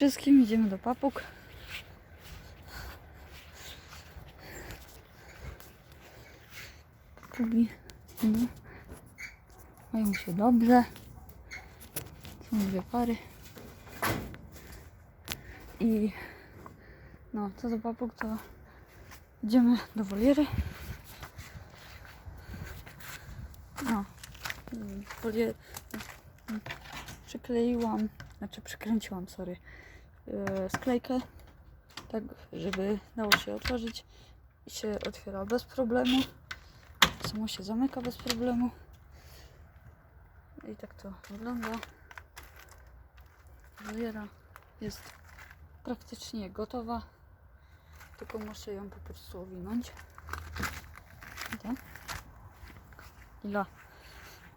Wszystkim idziemy do papug. Papugi no, mają się dobrze. Są dwie pary. I no, co do papug, to idziemy do woliery. No, mm, wolier... przykleiłam, znaczy przykręciłam, sorry, sklejkę, tak żeby dało się otworzyć i się otwiera bez problemu. Samo się zamyka bez problemu. I tak to wygląda. Woliera jest praktycznie gotowa, tylko muszę ją po prostu owinąć. Widzicie? Ila.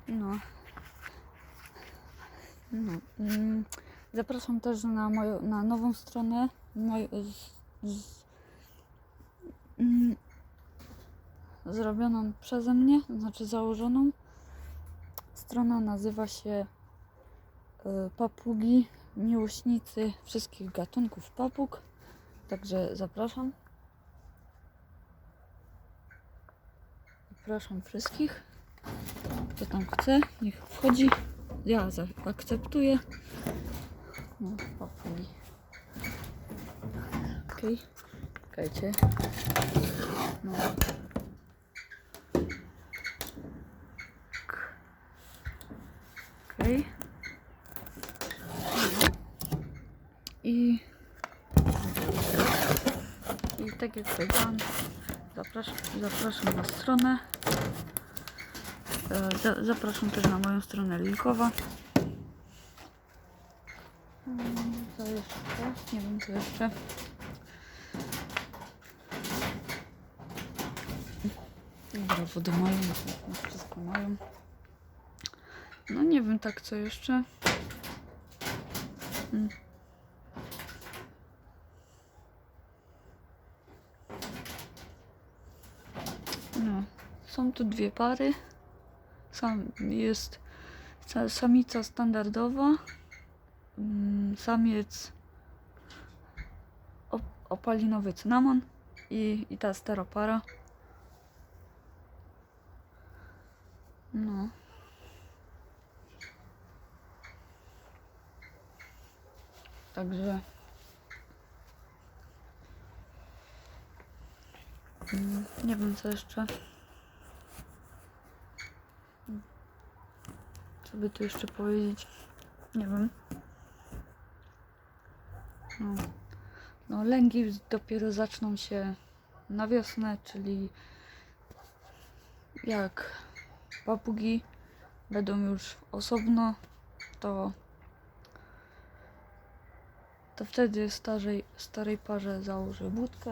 No. No. Mm, Zapraszam też na moją, na nową stronę. Moj, z, z, mm, zrobioną przeze mnie, znaczy założoną. Strona nazywa się y, Papugi, miłośnicy wszystkich gatunków papug. Także zapraszam. Zapraszam wszystkich. Kto tam chce, niech wchodzi. Ja zaakceptuję. No, papugi. Okej. Czekajcie. No. Okej. I i tak jak powiedziałam, zapraszam, zapraszam na stronę. E, za- Zapraszam też na moją stronę linkowa. Mm, Co jeszcze? Nie wiem co jeszcze. Dobra, wody mają, wszystko mają. No nie wiem tak co jeszcze. Mm. No, są tu dwie pary. Sam jest sa- samica standardowa, samiec op- opalinowy cynamon i, i ta steropara. No. Także mm, nie wiem co jeszcze. Co by tu jeszcze powiedzieć? Nie wiem. No, lęgi dopiero zaczną się na wiosnę, czyli jak papugi będą już osobno, to to wtedy starej, starej parze założę budkę.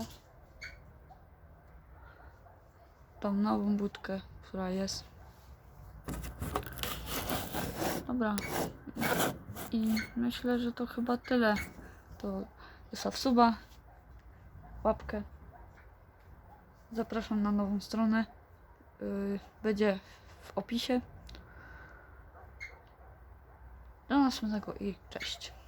Tą nową budkę, która jest. Dobra. I myślę, że to chyba tyle. To zostaw suba, łapkę. Zapraszam na nową stronę. Yy, będzie w opisie. Do następnego i cześć.